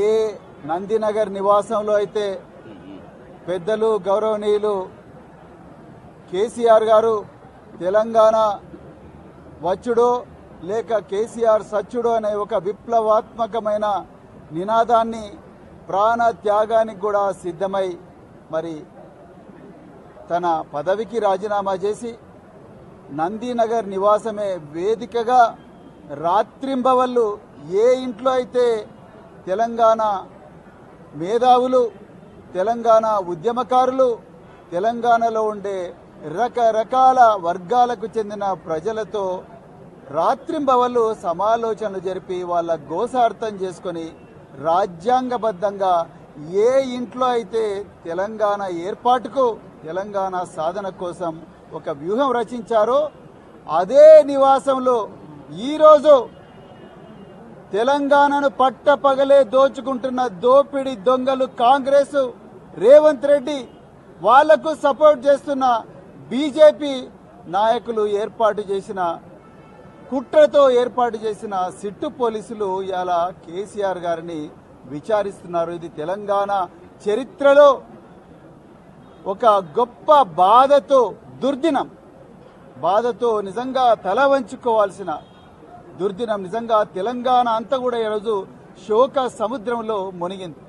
ఏ నందినగర్ నివాసంలో అయితే పెద్దలు గౌరవనీయులు కేసీఆర్ గారు తెలంగాణ వచ్చుడో లేక కేసీఆర్ సచ్చుడో అనే ఒక విప్లవాత్మకమైన నినాదాన్ని ప్రాణ త్యాగానికి కూడా సిద్ధమై మరి తన పదవికి రాజీనామా చేసి నందీనగర్ నివాసమే వేదికగా రాత్రింబవళ్ళు ఏ ఇంట్లో అయితే తెలంగాణ మేధావులు తెలంగాణ ఉద్యమకారులు తెలంగాణలో ఉండే రకరకాల వర్గాలకు చెందిన ప్రజలతో రాత్రింబవళ్ళు సమాలోచనలు జరిపి వాళ్ళ గోసార్థం చేసుకొని రాజ్యాంగబద్ధంగా ఏ ఇంట్లో అయితే తెలంగాణ ఏర్పాటుకు తెలంగాణ సాధన కోసం ఒక వ్యూహం రచించారో అదే నివాసంలో ఈరోజు తెలంగాణను పట్టపగలే దోచుకుంటున్న దోపిడి దొంగలు కాంగ్రెస్ రేవంత్ రెడ్డి వాళ్ళకు సపోర్ట్ చేస్తున్న బీజేపీ నాయకులు ఏర్పాటు చేసిన కుట్రతో ఏర్పాటు చేసిన సిట్టు పోలీసులు ఇలా కేసీఆర్ గారిని విచారిస్తున్నారు. ఇది తెలంగాణ చరిత్రలో ఒక గొప్ప బాధతో దుర్దినం బాధతో నిజంగా తల వంచుకోవాల్సిన దుర్దినం నిజంగా తెలంగాణ అంతా కూడా ఈరోజు శోక సముద్రంలో మునిగింది.